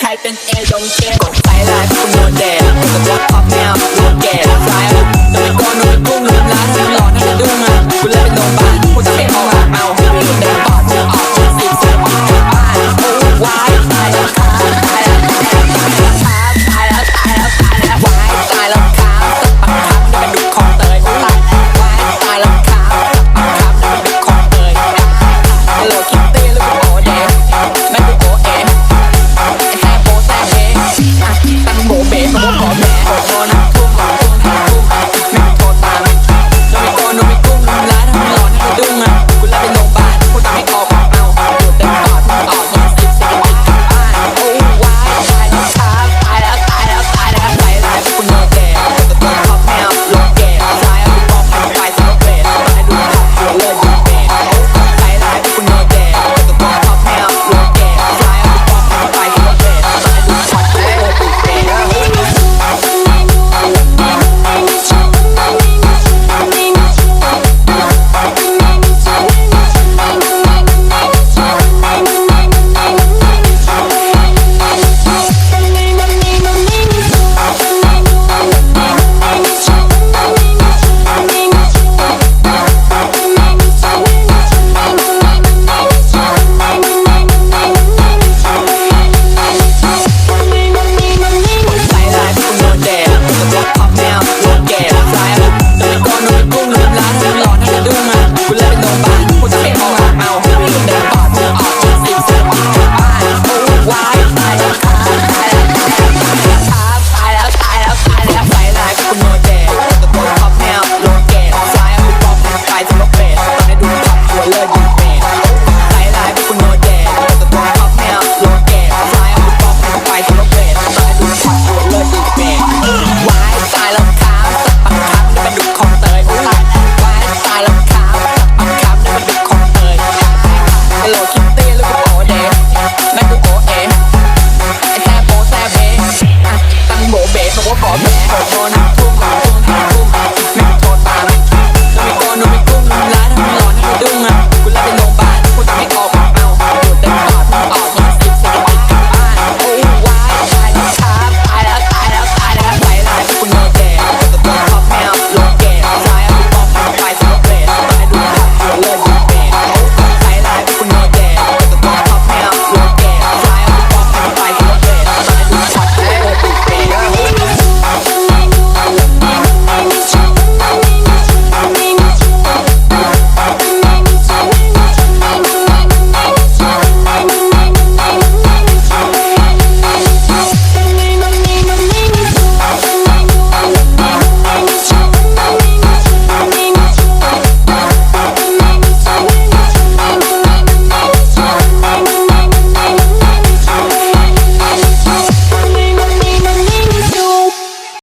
ไทยเป็นเอโดงเกกดไฟล์ไลุ์โนเดลกดบล็อกออกแนวโนเกลไฟล์